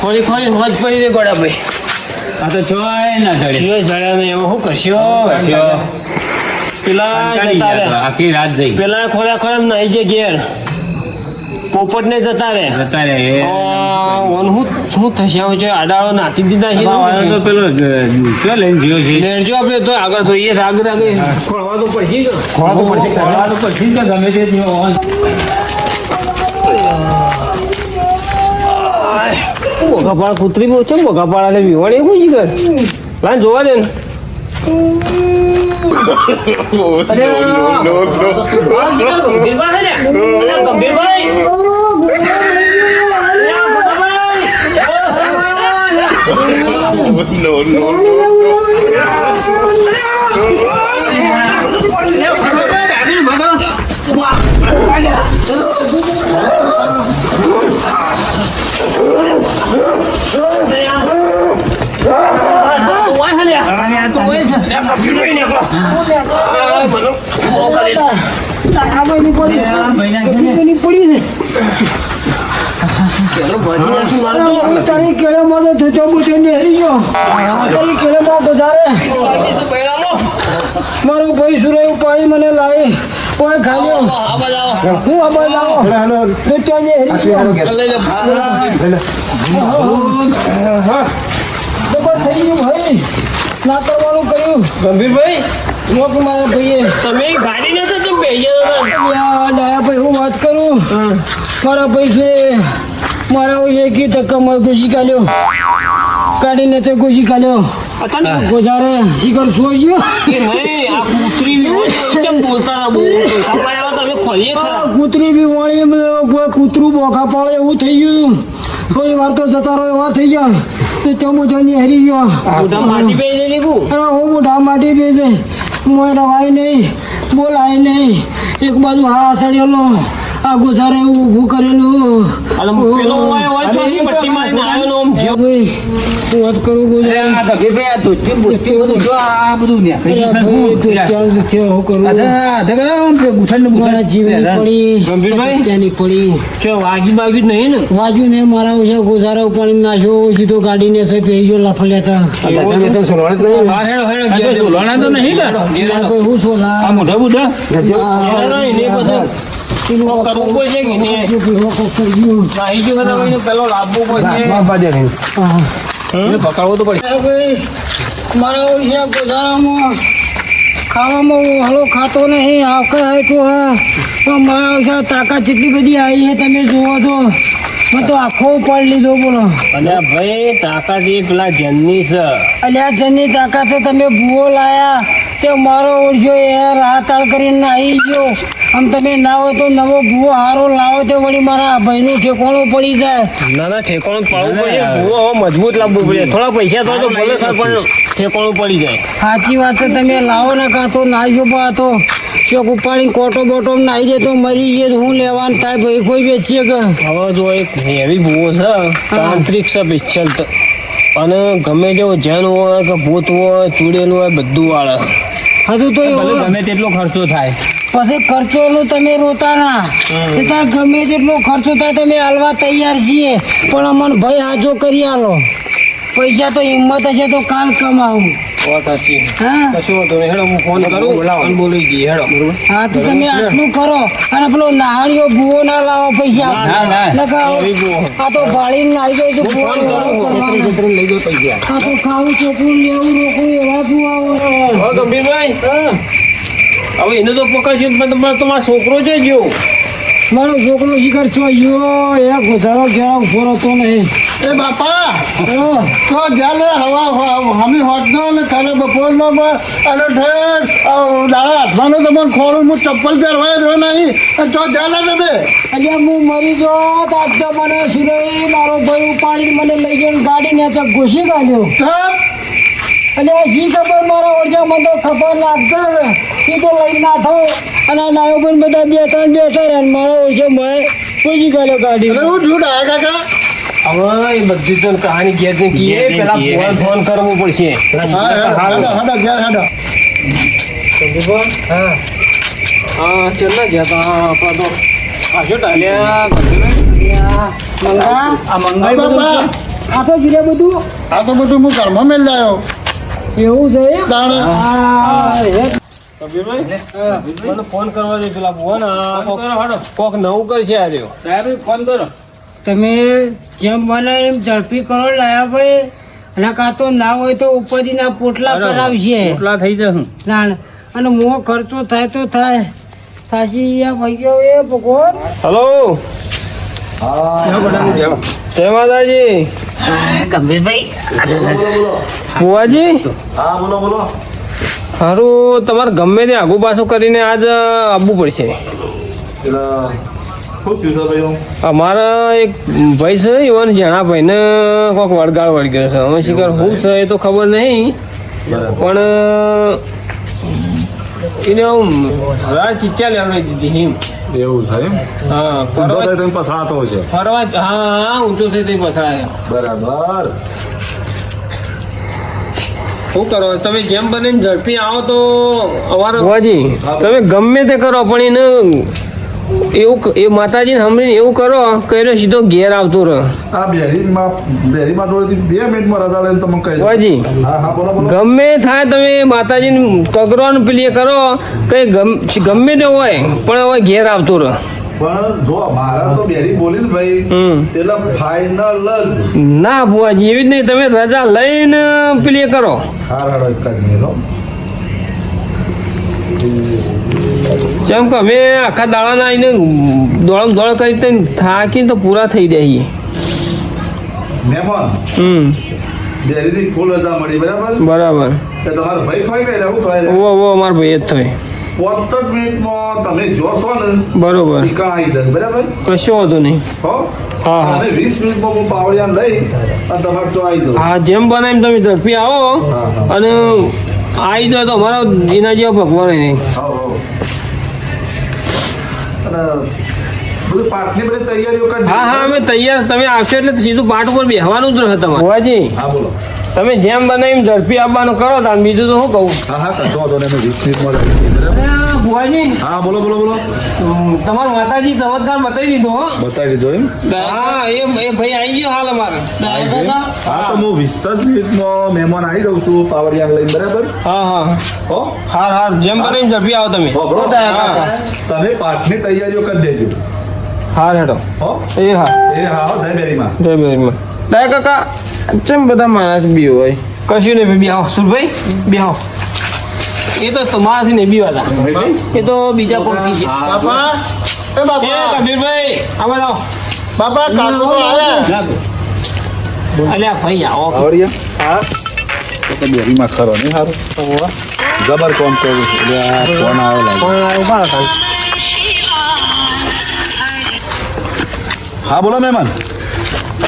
ખોલી ખોલી હોજ પડી દે ગોડા ભાઈ. આ તો ચોય ના ચડે જીવે ચડ્યા ને એવો શું કરશો. પેલા આખી રાત જઈ. પેલા ખોરા ખોરા નાઈ જે ઘેર. પોપટ ને જતા રે જતા રે ઓન હું હું થશે? હવે જો આડાળો નાખી દીધા છે તો પેલો ચો લઈને ગયો છે? લેરજો આપણે તો આગળ જોઈએ છે, આગળ આગળ ખોળવા તો પડશે. ખોળવા તો પડશે ખોળવા તો પડશે ગમે તે થયો હોય. બોગાપાળા કૂતરી બહુ છે બોગાપાળા ને વિવાણી એવું જ કર લાન જોવા દે ને. અરે, આ ગંભીરભાઈ હે મારે ભાઈ સુરાયું પાણી મને લાવી. ઓય ખાજો આવો. હું આબા જાઓ ધોચો નેહરી ગયો લઈ લો. જબર થઈ ગયું ભાઈ. ના કરવાનું કર્યું. ગંભીરભાઈ? મારા ભાઈએ. તમે ગાડી નતો ડાયા ભાઈ હું વાત કરું? મારા ભાઈ છે મારા એક ટકા મારે ઘૂસી કાઢ્યો. કાઢીને તો ઘૂસી કાઢ્યો. અચાનક ગોજારે શિખર સોજ્યો કે નહીં, આ કૂતરી વિવો કેમ બોલતા બહુ? તમારે તમે ખોલીએ ખરા. કૂતરી બી વાણી કોઈ કૂતરું બોખા પાડે એવું થઈ ગયું. કોઈ વાર તો જતા રહો એવા થઈ ગયા. તો ચમની હરી ગયો. મોઢા માટી બેહી જાય અરે હું મોઢા માટી બેસે મોય રવાય નહીં બોલાય નહીં. એક બાજુ હા સડેલો આ ગુજારે એવું ઊભું કરેલું. પેલો હોય હોય ચોથી પટ્ટી ને વાત કરું આ તો આ બધું જો આ બધું ક્યાં? દુખ્યો હું કરું. મારા જીવની પડી ગંભીરભાઈ? ત્યાંની પડી. ચો, વાગી બાગી નહીં ને? વાજુ ને મારા ઓછા ગુજારા ઉપાડી નાખ્યો સીધો ગાડીને છે પેઈ ગયો લફલ્યા હા, હેડો, હેડો, ઘેર જવું. તો નહીં હું સોલા આ મોઢા બુઢા? હેડો, એને પછી કોક પેલો લાવવો પડશે. પકડવો તો પડશે. મારા ઓછા ગુજારામાં ખાવામાં હલો ખાતો નહીં આખે હેઠું હા પણ મારા તાકાત જેટલી બધી આવી છે તમે જુઓ તો મેં તો આખો ઉપાડી લીધો બોલો અલ્યા ભાઈ તાકાત એ પેલા જનની છે અલ્યા જનની તાકાત તમે ભૂવો લાયા તે મારો ઓળખ્યો એ રાતાળ કરીને નાહી ગયો. આમ તમે ના હોય તો નવો ભૂવો હારો લાવો તે વળી મારા ભાઈનું ઠેકોણું પડી જાય. ના ના ઠેકોણું પાડવું પડે. ભૂવો હવે મજબૂત લાવવું પડે. થોડા પૈસા તો ભલે થાય પણ ઠેકોણું પડી જાય. સાચી વાત છે તમે લાવો ને કાં તો ના જો પા તો. ચોક ઉપાડી કોટો બોટો નાહી દે તો મરી જઈએ તો હું લેવાનું થાય ભાઈ કોઈ વેચીએ કે? હવે જો એક હેવી ભૂવો છે તાંત્રિક છે પિક્ચર અને ગમે તેવો જન હોય કે ભૂત હોય ચૂડેલું હોય બધું વાળે. હજુ તો ગમે તેટલો ખર્ચો થાય. પછી ખર્ચો લો તમે રોતા ના. તાર ગમે તેટલો ખર્ચો થાય તમે હાલવા તૈયાર છીએ. પણ અમને ભાઈ હાજો કરી આલો. પૈસા તો હિંમત હશે તો કાલ કમાવું. હા. કશું વાંધો નહીં. હેડો હું ફોન કરું અને બોલી દઈએ હેડો. હા તો તમે આટલું કરો અને પેલો નાહણીઓ ભૂવો ના લાવો પૈસા. ના, ના. નકર એવી ભૂવો. આ તો. લઈ પૈસા. આ તો ખાવું ચોખ્ખું લેવું રોકવું એવા હવે ગંભીરભાઈ. હવે એને તો પકડશે પણ તમારો તમારો છોકરો છે જો મારો છોકરો શિખર છો યો એ ગુજારો ઘેરા ઊભો તો નહીં. એ બાપા. તો જાલે હવા હમી હોતનો ને તારે બપોરનો અને ઠેર દાડા હાથમાંનો તમને ખોરું હું ચપ્પલ પહેરવાય રહ્યો નહીં. તો જ્યારે બે. એટલે હું મરી જો તો આજ તો મને સુરઈ મારો ભાઈ ઉપાડી મને લઈ ગયો ગાડી ને તો ઘૂસી કાઢ્યો. અને શી ખબર મારા ઓરજા મને તો ખબર લાગતો હવે લઈને નાખો અને નાયો પણ બધા બે ત્રણ બેઠા રહ્યા મારો ઓછો મેં પૂછી ગયો ગાડી હું છું કાકા? હવે બધી તો કહાની ઘેર ને કીએ પેલા ફોન ફોન કરવું પડશે. હા હેડો ઘેર હેડો હા. હા ચાલ ગયા તા? આપણા તો આ ટાલ્યા મંગા આ મંગાઈ બધું બાપા. આ તો જીરે બધું. આ તો બધું હું ઘરમાં મેળ લાયો. એવું છે એમ? તાણે આ હે. કબીરભાઈ મને ફોન કરવા દે પેલા ફોન કોક નવું કરશે આ સાહેબ ફોન કરો. તમે જેમ બને એમ ઝડપી કરો લાયા ભાઈ અને કાં તો ના હોય તો ઉપરથી પોટલા કરાવશે. થઈ જશે. અને મોં ખર્ચો થાય તો થાય. સાચી આ ગયો એ ભગવાન? હલો. જય માતાજી. ફુવાજી હા બોલો બોલો. સારું તમારે ગમે તે આગુ પાછું કરીને આજ આવવું પડશે. અમારા એક ભાઈ છે ઈવન જેણા ભાઈને કોઈક વળગાળ વળગ્યો છે. અમે શિકાર શું છે? એ તો ખબર નહીં પણ એને હું રાહ ચિચ્ચા લેવડાવી દીધી હિમ એવું છે એમ? હા ફરવા થાય તમે છે ફરવા હા ઊંચો થઈ તે બરાબર. શું કરો? તમે જેમ બને ઝડપી આવો તો અમારો ભુવાજી તમે ગમે તે કરો પણ એને એવું એ માતાજીને સાંભળીને એવું કરો કે સીધો ઘેર આવતો રહે. આ બેરીમાં બેરીમાં જોડેથી બે મિનિટમાં રજા લઈને તમે કહી દો. ભુવાજી હા હા બોલો બોલો. ગમે થાય તમે માતાજીને ને પેલી કરો કઈ ગમે તે હોય પણ હવે ઘેર આવતો રહે. પણ જો મારા તો બેરી બોલી ભાઈ એટલે ફાઇનલ જ. ના ભુવાજી એવી જ નહીં તમે રજા લઈને પ્લે કરો. હાર એક જ મિનિટ જેમ કે અમે આખા દાડાના આવીને દોડમ દોડ કરી તો થાકીને તો પૂરા થઈ જાય મહેમાન. હમ. બેરીની ફૂલ રજા મળી બરાબર? બરાબર. તમારો ભાઈ ખોઈ ગયેલા શું ખોઈ ઓ ઓ મારો ભાઈ જ થાય. પોત મિનિટમાં તમે જોશો ને બરોબર નીકળાઈ દે બરાબર? કશો વાંધો નહીં? હો? હા હા. અને વીસ મિનિટમાં હું પાવડિયા લઈ અને તમારે તો આવી જાઉં હા જેમ બને એમ તમે ઝડપી આવો. અને આવી જાય તો અમારા એના જેવા ભગવાન નહીં. હો હો. અમે તૈયાર. તમે આવશો એટલે સીધું પાઠ ઉપર બેહવાનું જ રહે તમારે. ભુવાજી હા બોલો. તમે જેમ બને એમ ઝડપી આપવાનું કરો તાર બીજું તો શું કહું? હા હા કશો વાંધો નહીં વીસ મિનિટમાં ભુવાજી. હા બોલો બોલો બોલો. ઉમ, માતાજી ચમત્કાર બતાવી દીધો હો. બતાવી દીધો એમ? હા એ એ ભાઈ આવી ગયો હાલ અમારે. હા. તો હું વીસ જ મિનિટમાં મહેમાન આવી જાઉં છું પાવરિયાન લઈને બરાબર? હા હા. હો? હા હા જેમ બને એમ ઝડપી આવો તમે. તમે પાઠની તૈયારીઓ કરી દેજો. હા હેડો હો? એ હા. એ હા જય બેરીમાં જય બેરમાં ડાય કાકા ચમ બધા માણસ બી હોય. કશું નહીં બી આવો સુરભાઈ બી આવો એ તો તમારાથી નહીં બી વાતા એ તો બીજા કોણથી છે. બાપા એ એ બાપા કબીરભાઈ આમાં આવો બાપા કાકુ તો અલ્યા ભાઈ આવો. હા. તો તો બેરીમાં ખરો નહીં સારું જબર કોમ કરું એટલે આ ફોન આવે લાગે પણ આ ઊભા હા બોલો મહેમાન.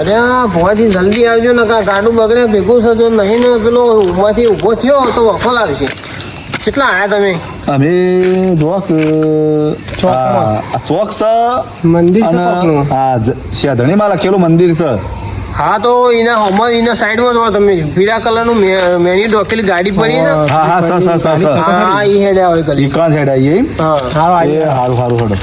અરે ભુવાથી જલ્દી આવજો ને કા ગાડું બગડે ભેગું છે જો નહીં ને પેલો ઉમાંથી ઊભો થયો તો વખોલ આવશે કેટલા આયા તમે? અમે કે આ ચોક છે મંદિર અને કોકનું. આ લખેલું મંદિર છે. હા તો એના હોમર એના સાઈડમાં જો તમે પીળા કલરનું મેની ડોકેલી ગાડી પડી છે. હા હા સા સા સર હા એ હેડે આવે ગલી. સાઈડ આવીએ એમ હા. એ સારું સારું હડો.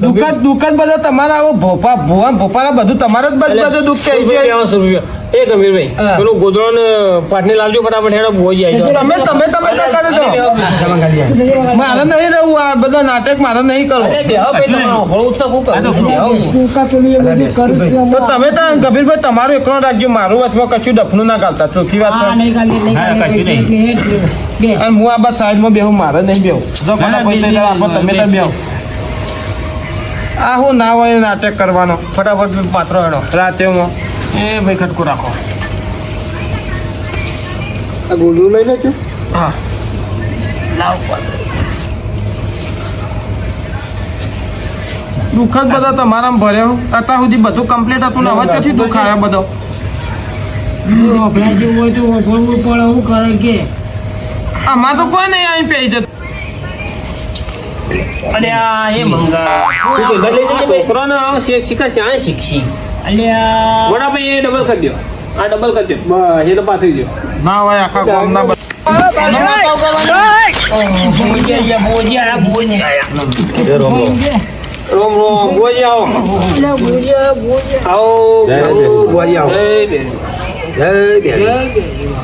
દુકાન દુકાન બધા તમારા આવો ભોપા ભોવા ભોપાના બધું તમારે જ બધું બધું દુઃખ કહી છે એ ગંભીરભાઈ પેલો ગોદડો ને પાટની લાલજો ફટાફટ હેડો ભોઈ જાય. તમે તમે તમે તો કરે છો મારે નહીં રહેવું આ બધા નાટક મારે નહીં કરું? તો તમે તો કબીરભાઈ તમારું એકલો રાખજો મારું વચમાં કશું ડફનું ના કરતા ચોખ્ખી વાત છે. નહીં ગાલી નહીં ગાલી એટલે હેઠ બે. અને હું આ બાદ સાઈડમાં બેહું મારે નહીં બેહું. જો તો તમે તો બેહો. આ હું ના હોય નાટક કરવાનો ફટાફટ પાત્રો હેડો રાતેમાં એ ભાઈ ખટકો રાખો આ ગોળું લઈ લેજો હા લાવ પાત્રો. દુઃખ જ બધા તમારામાં ભર્યો અત્યાર સુધી બધું કમ્પ્લીટ હતું ને હવે ક્યાંથી દુઃખ આવ્યો બધો ઓભળા જેવું હોય તો ઓભળવું પડે હું કરે કે આમાં તો કોઈ નહીં અહીં પેઈ જતું આ એ મંગા છોકરાને આ શીખ શીખા ચાણે શીખશી. અલ્યા વડાભાઈ એ ડબલ કરી દો. આ ડબલ કરી દો. બસ એ તો પાથરી દો ના હોય આખા આયા એ રોમ રોમ. રો આવો. એટલે બોલ્યા બોલ્યા આવો. જય જય આવો. જય બેન.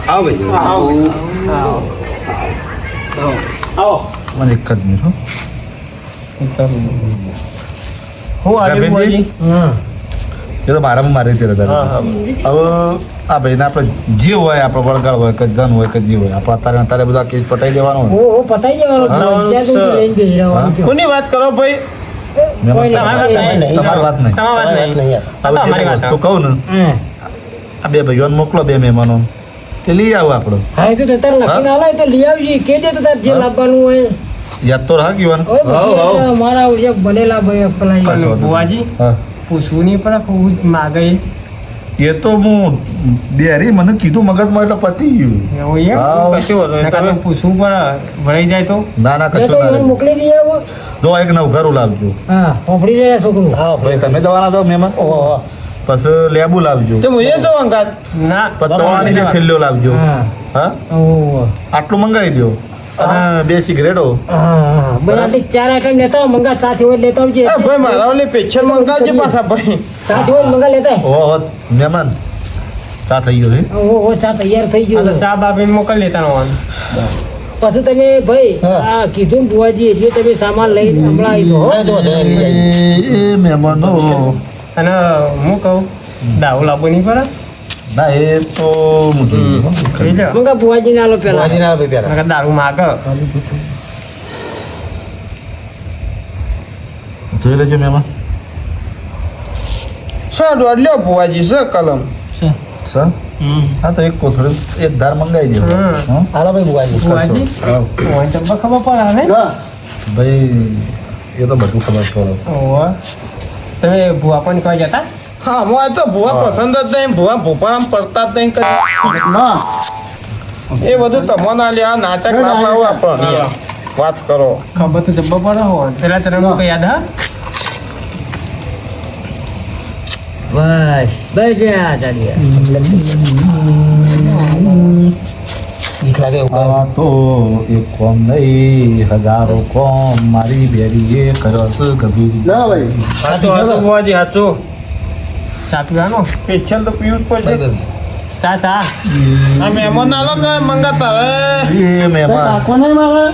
આવો ભાઈ. આવો. આવો. મને એક જ મિનિટ હો. હું. એ તો મારામાં મારી રીતે હા હવે આ ભાઈને આપણે જે હોય આપણે વળગાડ હોય કે ધન હોય કે જે હોય આપણે અત્યારે અત્યારે બધા કેસ પટાઈ દેવાનો હોય. કોની વાત કરો ભાઈ? તમારી વાત નહીં. તો કહું ને. આ બે ભાઈઓને મોકલો બે મહેમાનો. તે લઈ આવો આપણો. હા એ તો તારે લખીને આલાય તો લઈ આવજે. કે દે તો જે લાવવાનું હોય. યાદ તો રાખ યુવાન. મારા ઓળિયા બનેલા ભાઈ પેલા હા પૂછવું નહીં. પણ હું માગે. એ તો હું બેરી મને કીધું મગજમાં એટલે પતી ગયું. કશું પૂછવું પણ ભરાઈ જાય તો. ના ના કશું ના મોકલી દઈએ જો એક નવ ઘરું લાવજો. હા ફોફડી રહ્યા છોકરું. ભાઈ તમે જવાના છો મહેમાન? પછી લેબુ લાવજો. તો હું એ તો અંગાત. ના પતવાની ચવાણી થેલ્લો લાવજો. હા. હા? આટલું મંગાવી દો અને બે સિગરેટો બરાબર. હા ચાર આઈટમ લેતા મંગા સાથી હોય લેતા આવજે. ભાઈ મારા ઓલી પેશન મંગાવજે પાછા ભાઈ. સાથી હોય મંગા લેતા. આય. હો મહેમાન. ચા થઈ ગયો છે. ઓ ઓ ચા તૈયાર થઈ ગયો. ચા બાપે મોકલી લેતા હોવાનું પછી તમે ભાઈ આ કીધું ને બુવાજી એટલે તમે સામાન લઈ હમણાં આવી દો હો. એ મહેમાનો. અને હું કહું દાવ લાવવું નહીં પડે? ના એ તો લો મંગા બુવાજી ના લો પેલા. ભુવાજી ના ભાઈ પેલા. નકર દારૂ માગ જોઈ લેજો મહેમાન સર દોડલ્યો ભુવાજી સર કલમ. સર હા તો એક કોથળી એક ધાર મંગાવી દો? હાલો ભાઈ ભુવાજી. ભુવાજી? ખબર પડે ને? ભાઈ એ તો બધું ખબર પડે. ઓહો. તમે ભુવા પણ કહી જતા હા હું તો ભુવા પસંદ જ નહીં ભુવા ભોપારામ પડતા જ નહીં કદી. એ બધું આ નાટક ના પાવું આપણને વાત કરો. ખબર તો જબ્બર પડે હો. પેલા ચરણ કઈ યાદ હા? બસ બસ જા ચાલીએ તો એક કોમ નહીં હજારો કોમ મારી બેરી એ કર્યો છે ગભીર. ના ભાઈ. સાચું સાચું ચા પીવાનો પેશન તો પીવું જ પડશે ચા ચા આ મહેમાન ના લો કે મંગાતા હવે એ મહેમાન કાકો નહીં મારે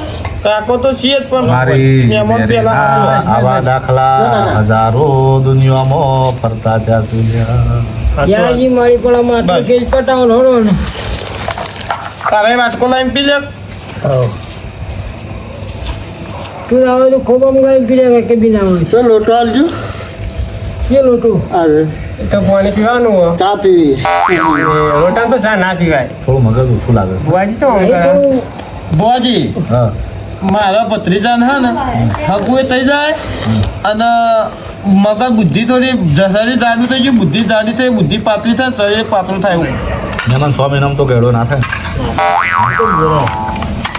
કાકો તો છીએ જ પણ મારી મહેમાન પેલા બેરીના આવા દાખલા હજારો દુનિયામાં ફરતા ત્યાં સુધી યાજી મારી પણ આમાં આટલું કેજ પટાવો હોડો ને તારે વાટકો લાઈન પી લે તું આવે તો ખોબા મંગાવી પી જાય કે બી ના હોય તો લોટો આલજો કે લોટું અરે એ તો પાણી પીવાનું હો ચા પીવી. એ રોટા તો ચા ના પીવાય. થોડું મગજ ઓછું લાગે. બુઆજી તો બુઆજી હા. મારા ભત્રીજાને હે ને હકુએ થઈ જાય અને મગજ બુદ્ધિ થોડી જસારી જાડું થઈ ગયું બુદ્ધિ જાડી થઈ બુદ્ધિ પાતળી થાય શરીર પાતળું થાય એવું. મહેમાન સો મહિનામાં તો ગેડો ના થાય.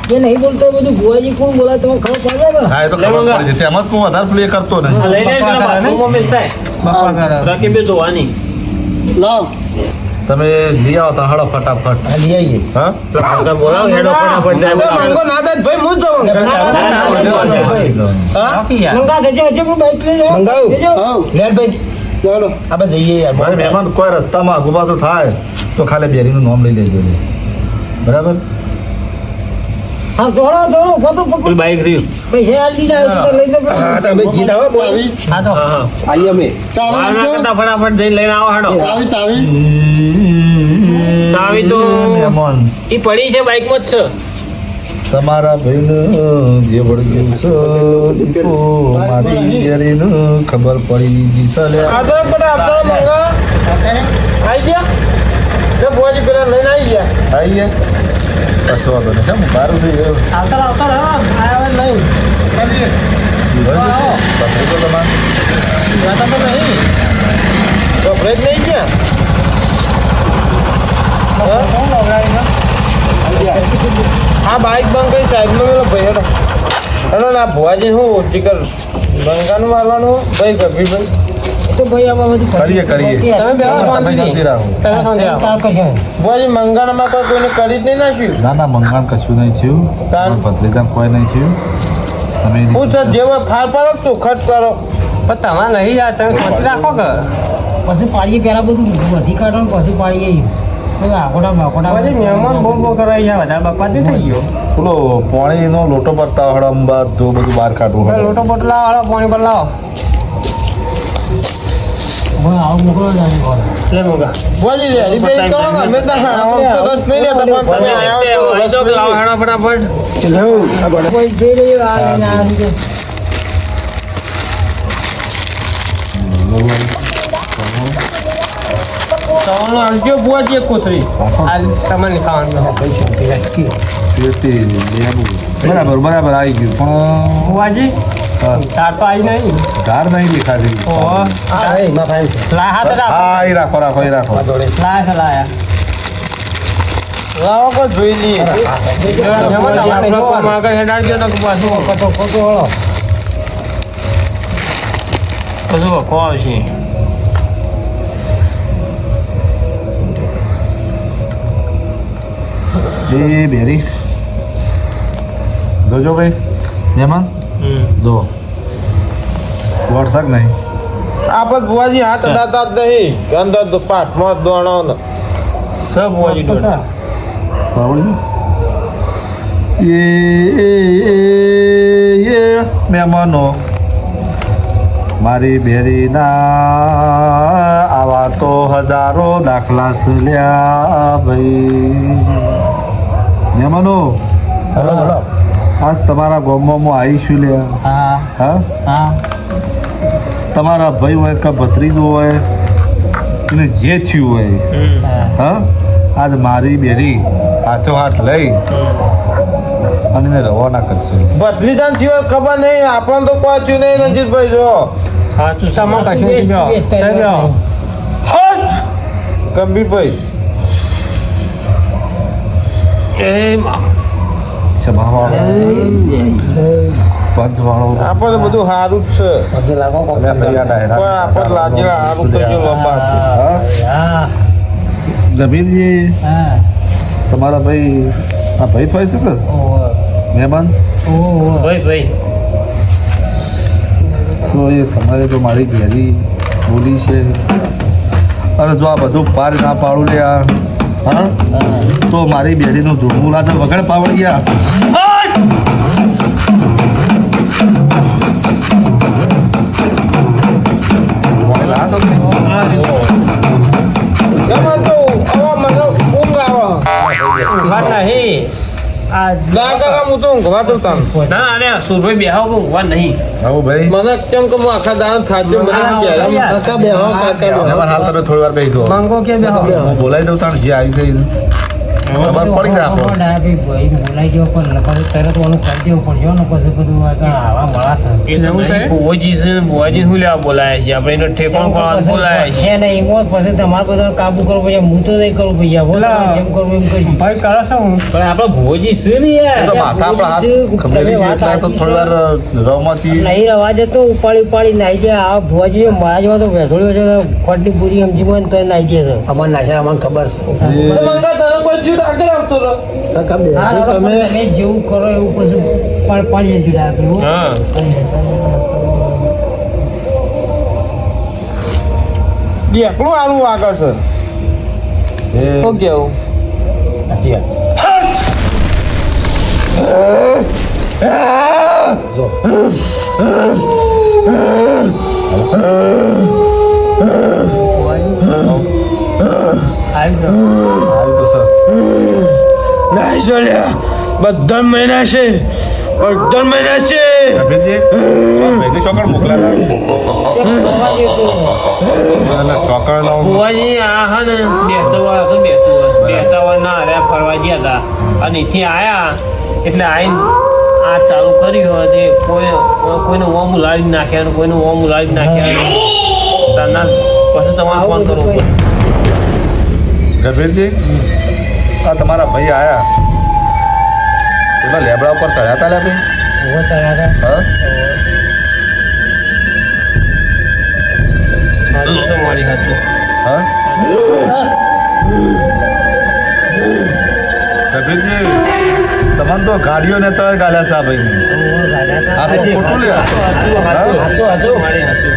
જે નહીં બોલતો એ બધું ભુવાજી કોણ બોલાય તમે ખબર પડે કે? હા એ તો ખબર પડી જશે. એમાં જ હું વધારે પ્લે કરતો બાથરૂમમાં ધોવાની લાવ. તમે લઈ આવો તો હળો ફટાફટ. લઈ આવીએ. હા? બોલાવો હેડો ફટાફટ જાય માંગો ના થાય ભાઈ હું જ જાઉં હા? મંગા દેજો હજુ પણ બાઈક લઈ જાઓ મંગાવું? લેટ ભાઈ. ચાલો. આપણે જઈએ યાર મારે મહેમાન કોઈ રસ્તામાં પાછું થાય તો ખાલી બેરીનું નામ લઈ લેજો. બરાબર? હા દોડો દોડો ફોટો ફોટો બાઈક રહ્યું પૈસા આલી દીધા તો લઈ લો હા તમે જીત આવો બોલ. હા તો. આવીએ અમે. ચાવી આલજો. ફટાફટ જઈને લઈને આવો હાડો. ચાવી ચાવી. ચાવી તો- એ પડી છે બાઈકમાં જ છે. તમારા ભાઈનું જે વળગ્યું છે મારી ખબર પડી ગઈ છે. આદર મંગા. આવી ગયા? તો ભુવાજી પેલા લઈને આવી ગયા. આઈ ગયા? કશો વાંધો નહીં કેમ બહાર થઈ ગયો આવતા આવતા રહો આવ્યા નહીં પત્રિકો તમારે જાતા તો નહીં તો બ્રેક નહીં ગયા હા બાઈક બંધ કરી સાઈડમાં મેલો ભાઈ હેડો ને ભુવાજી શું જીકર બંગાનું મારવાનું ભાઈ. ગભીરભાઈ તો ભાઈ આમાં બધું કરીએ કરીએ. તમે બે વાર તમે શાંતિ રાખો તમે શાંતિ કોઈ કોઈને કરી જ નહીં નાખ્યું. ના ના કશું નહીં થયું. ભત્રીજાને કોઈ નહીં થયું. તમે હું તો જેવો ફાર પાડો તું ખર્ચ કરો. પણ તમારે નહીં યાર તમે શાંતિ રાખો કે? પછી પાડીએ પહેલાં બધું વધી કાઢો ને પછી પાડીએ. પછી આકોટા મહેમાન બહુ બહુ કરાય છે વધારે બકવાસ થઈ ગયો. પેલો પાણીનો લોટો ભરતા હળમ બધું બધું બહાર કાઢવું લોટો બોટલા વાળો પાણી પર લાવો. લે બોલી રે હરી બેન કરો અમે તો રસ નહીં લેતા પણ તમે હો તો લો. હેડો ફટાફટ કોઈ જઈ રહ્યું આ. સવારનો આલજો બુઆજી એક કોથળી? આ તમારે ખાવાનું. બરાબર બરાબર આવી ગયું. પણ બુવાજી હા, તાર તો આવી નહીં ધાર નહીં દેખાતી. ઓહો. લા હાથ રાખ. હા એ રાખો રાખો એ રાખો. લા છે લાયા. લાવો કોઈ જોઈ લઈએ. આગળ હેડાડજો ને પાછું ખોટો ખોટો હળો. બધું વખો આવશે એ બેરી. જોજો ભાઈ મહેમાન જો. વરસાદ નહીં. આપણ બુવાજી હાથ અડાતા જ નહીં. અંદર પાઠમાં દોણો ને. સબ બુવાજી તો એ એ એ એ મહેમાનો. મારી બેરીના આવા તો હજારો દાખલા સલ્યા ભાઈ. મહેમાનો. હલો બોલો. આજ તમારા ગામમાં હું આવીશું લે હા. તમારા ભાઈ હોય કે ભત્રીજો હોય એને જે થયું હોય. હા. હા? આજ મારી બેરી હાથો હાથ લઈ અને એને રવાના કરશે. ભત્રીજાન સિવાય ખબર નહીં આપણને તો કોઈ થયું નહીં રંજીતભાઈ જો. હા કશું. ગંભીરભાઈ. એ માં. સભાવાળો પંચવાળો આપણે બધું સારું જ છે. આપણે લાગે સારું લંબા તમારા ભાઈ આ ભાઈ થાય છે કે? મહેમાન? ઓહો. ભાઈ ભાઈ તો એ સમયે તો મારી ઘેરી બોલી છે. અને જો આ બધું પાર ના પાડું લે આ હા. તો મારી બેરીનું ધૂમું લાગે વગર પાવડી ગયા નહીં. હું તો ઊંઘવા તાન ના અરે સુરભાઈ બેહો કે ઊંઘવા નહીં. આવું ભાઈ? મને કેમ કે હું આખા દાણ ખાધ્યો મને હા, કાકા બેહો, કાકા બેહો. હાલ તમે થોડી વાર બેસી દો મંગો કે બેહો હું બોલાવી દઉં તાણ જે આવી ગઈ. ખબર પડી જાય આપણો ડાબી ભાઈ બોલાઈ ગયો પણ પછી તરત ઓલું કરી દેવું પડશે ને પછી બધું આ કાં આવા મળા થાય. એ નવું છે? બુવાજી છે બુવાજી શું લેવા બોલાયા છે? આપણે એનો ઠેકાણો કરવા બોલાયા છે. છે ને એમાં જ પછી તમારે બધા કાબુ કરવો પડે હું તો નહીં કરું ભૈયા બોલો જેમ કરવું એમ કરી ભાઈ કરો છો પણ આપણે ભોજી છે ને નહીં રવાજે તો ઉપાડી ઉપાડી નાઈ જાય આ ભોજી મારા જેવા તો વેસોળ્યો છે ખોટની પૂરી સમજી હોય ને તો નાઈ જાય છે. અમારે નાખ્યા અમને ખબર છે. આગળ આવતો રહો હા, તમે તમે જેવું કરો એવું પછી હા એકલું આનું આગળ છે શું કેવું સાચી વાત નહીં ચાલ્યા બધા મહિના છે. બધા મહિના છે. હતા હતું હતા અને અહીંથી આયા એટલે આઈને આ ચાલુ કર્યું હોય તે કોઈ કોઈને ઓમ લાવી નાખ્યા કોઈનું કોઈને ઓમ લાવી નાખ્યા પછી તમારે ફોન કરવો પડે. ગભીરજી આ તમારા ભાઈ આયા. એમાં લેબડા ઉપર ચડ્યા હતા લે ભાઈ ચડ્યા હતા. હા? મારી હાચું હા? ગભીરજી તમને તો ગાડીઓ ને તળે ગાલ્યા છે ભાઈ. ખોટું લે હાચું, હાચું. મારી હાચું.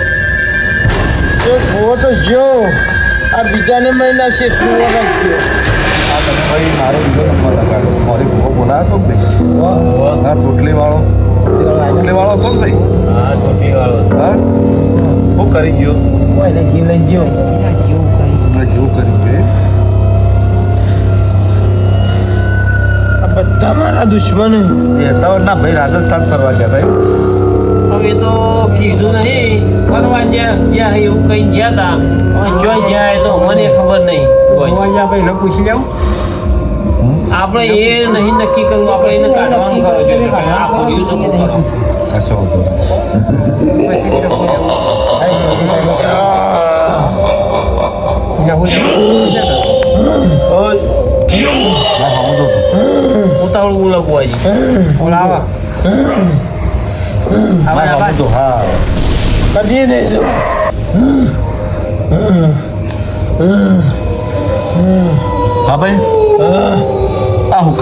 તો જો આ બીજાને મહિના છે કૂવો ભાઈ મારો બીજો નંબર લગાડ્યો મારી ભૂવો બોલાવ્યો તો ભાઈ હા ટોટલી વાળો ટોટલી વાળો હતો ભાઈ હા, રોટલી વાળો. હા શું કરી ગયો કોઈને જીવ લઈ ગયો જેવું કરી ગયો આ બધા મારા દુશ્મન. ના ભાઈ રાજસ્થાન ફરવા ગયા ભાઈ હવે તો કીધું નહીં. ફરવા જ્યાં જ્યાં એવું કઈ ગયા તા. હવે જો જાય તો મને ખબર નહીં કોઈ. પૂછી લેવું આપણે એ નહીં નક્કી કરવું આપણે એને કાઢવાનું કરો? આ કર્યું તો કરો કશો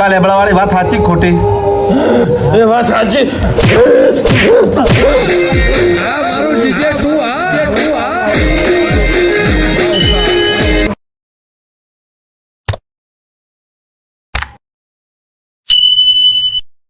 આ લેબડા વાળી વાત સાચી ખોટી? એ વાત સાચી.